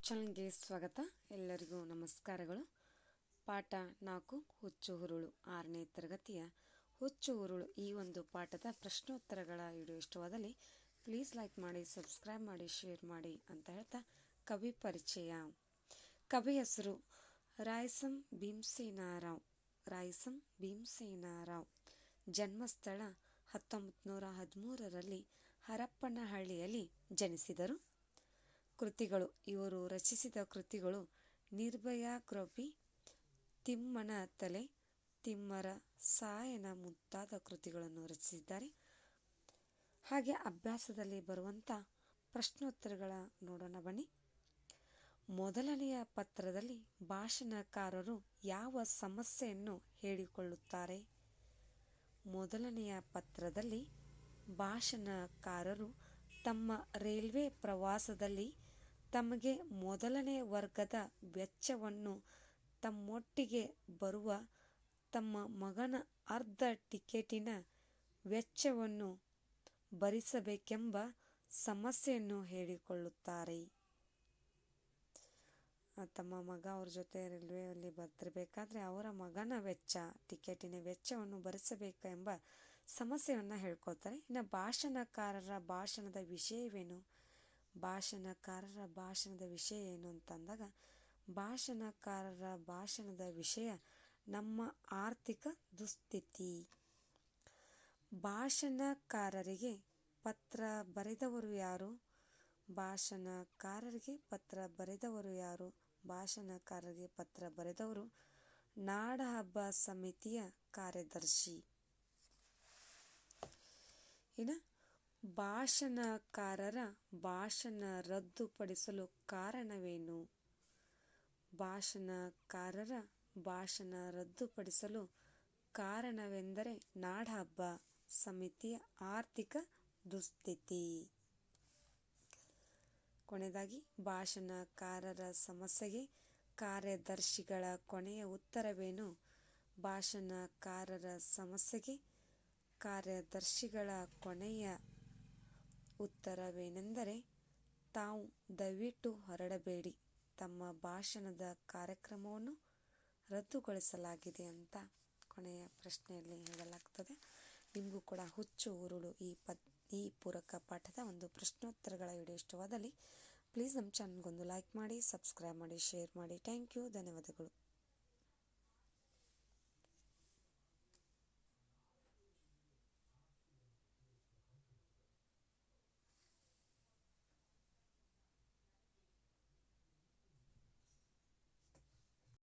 ಚಾನಲ್ಗೆ ಸ್ವಾಗತ. ಎಲ್ಲರಿಗೂ ನಮಸ್ಕಾರಗಳು. ಪಾಠ ನಾಲ್ಕು, ಹುಚ್ಚು ಹುರುಳು ಆರನೇ ತರಗತಿಯ ಹುಚ್ಚು ಹುರುಳು ಈ ಒಂದು ಪಾಠದ ಪ್ರಶ್ನೋತ್ತರಗಳ ವಿಡಿಯೋ ಇಷ್ಟವಾದಲ್ಲಿ ಪ್ಲೀಸ್ ಲೈಕ್ ಮಾಡಿ ಸಬ್ಸ್ಕ್ರೈಬ್ ಮಾಡಿ ಶೇರ್ ಮಾಡಿ ಅಂತ ಹೇಳ್ತಾ ಕವಿ ಪರಿಚಯ. ಕವಿ ಹೆಸರು ರಾಯಸಂ ಭೀಮಸೇನಾರಾವ್. ರಾಯಸಂ ಭೀಮಸೇನಾರಾವ್. ಜನ್ಮಸ್ಥಳ ಹತ್ತೊಂಬತ್ತು ನೂರ ಹದಿಮೂರರಲ್ಲಿ ಹರಪ್ಪನಹಳ್ಳಿಯಲ್ಲಿ ಜನಿಸಿದರು. ಕೃತಿಗಳು, ಇವರು ರಚಿಸಿದ ಕೃತಿಗಳು ನಿರ್ಭಯ ಕೃಪಿ ತಿಮ್ಮನ ತಲೆ, ತಿಮ್ಮರ ಸಾಯನ ಮುಂತಾದ ಕೃತಿಗಳನ್ನು ರಚಿಸಿದ್ದಾರೆ. ಹಾಗೆ ಅಭ್ಯಾಸದಲ್ಲಿ ಬರುವಂಥ ಪ್ರಶ್ನೋತ್ತರಗಳ ನೋಡೋಣ ಬನ್ನಿ. ಮೊದಲನೆಯ ಪತ್ರದಲ್ಲಿ ಭಾಷಣಕಾರರು ಯಾವ ಸಮಸ್ಯೆಯನ್ನು ಹೇಳಿಕೊಳ್ಳುತ್ತಾರೆ? ಮೊದಲನೆಯ ಪತ್ರದಲ್ಲಿ ಭಾಷಣಕಾರರು ತಮ್ಮ ರೈಲ್ವೆ ಪ್ರವಾಸದಲ್ಲಿ ತಮಗೆ ಮೊದಲನೇ ವರ್ಗದ ವೆಚ್ಚವನ್ನು ತಮ್ಮೊಟ್ಟಿಗೆ ಬರುವ ತಮ್ಮ ಮಗನ ಅರ್ಧ ಟಿಕೆಟಿನ ವೆಚ್ಚವನ್ನು ಭರಿಸಬೇಕೆಂಬ ಸಮಸ್ಯೆಯನ್ನು ಹೇಳಿಕೊಳ್ಳುತ್ತಾರೆ. ತಮ್ಮ ಮಗ ಅವ್ರ ಜೊತೆ ರೈಲ್ವೆಯಲ್ಲಿ ಬರ್ತಿರ್ಬೇಕಾದ್ರೆ ಅವರ ಮಗನ ವೆಚ್ಚ, ಟಿಕೆಟಿನ ವೆಚ್ಚವನ್ನು ಭರಿಸಬೇಕೆಂಬ ಸಮಸ್ಯೆಯನ್ನು ಹೇಳ್ಕೊಳ್ತಾರೆ. ಇನ್ನು ಭಾಷಣಕಾರರ ಭಾಷಣದ ವಿಷಯವೇನು? ಭಾಷಣಕಾರರ ಭಾಷಣದ ವಿಷಯ ಏನು ಅಂತಂದಾಗ, ಭಾಷಣಕಾರರ ಭಾಷಣದ ವಿಷಯ ನಮ್ಮ ಆರ್ಥಿಕ ದುಸ್ಥಿತಿ. ಭಾಷಣಕಾರರಿಗೆ ಪತ್ರ ಬರೆದವರು ಯಾರು? ಭಾಷಣಕಾರರಿಗೆ ಪತ್ರ ಬರೆದವರು ಯಾರು? ಭಾಷಣಕಾರರಿಗೆ ಪತ್ರ ಬರೆದವರು ನಾಡಹಬ್ಬ ಸಮಿತಿಯ ಕಾರ್ಯದರ್ಶಿ. ಇನ್ನು ಭಾಷಣಕಾರರ ಭಾಷಣ ರದ್ದುಪಡಿಸಲು ಕಾರಣವೇನು? ಭಾಷಣಕಾರರ ಭಾಷಣ ರದ್ದುಪಡಿಸಲು ಕಾರಣವೆಂದರೆ ನಾಡಹಬ್ಬ ಸಮಿತಿಯ ಆರ್ಥಿಕ ದುಸ್ಥಿತಿ. ಕೊನೆಯದಾಗಿ, ಭಾಷಣಕಾರರ ಸಮಸ್ಯೆಗೆ ಕಾರ್ಯದರ್ಶಿಗಳ ಕೊನೆಯ ಉತ್ತರವೇನು? ಭಾಷಣಕಾರರ ಸಮಸ್ಯೆಗೆ ಕಾರ್ಯದರ್ಶಿಗಳ ಕೊನೆಯ ಉತ್ತರವೇನೆಂದರೆ, ತಾವು ದಯವಿಟ್ಟು ಹೊರಡಬೇಡಿ. ತಮ್ಮ ಭಾಷಣದ ಕಾರ್ಯಕ್ರಮವನ್ನು ರದ್ದುಗೊಳಿಸಲಾಗಿದೆ ಅಂತ ಕೊನೆಯ ಪ್ರಶ್ನೆಯಲ್ಲಿ ಹೇಳಲಾಗ್ತದೆ. ನಿಮಗೂ ಕೂಡ ಹುಚ್ಚು ಉರುಳು ಈ ಪದ್, ಈ ಪೂರಕ ಪಾಠದ ಒಂದು ಪ್ರಶ್ನೋತ್ತರಗಳ ವಿಡಿಯೋ ಇಷ್ಟವಾದಲ್ಲಿ, ಪ್ಲೀಸ್ ನಮ್ಮ ಚಾನಲ್ಗೊಂದು ಲೈಕ್ ಮಾಡಿ, ಸಬ್ಸ್ಕ್ರೈಬ್ ಮಾಡಿ, ಶೇರ್ ಮಾಡಿ. ಥ್ಯಾಂಕ್ ಯು, ಧನ್ಯವಾದಗಳು.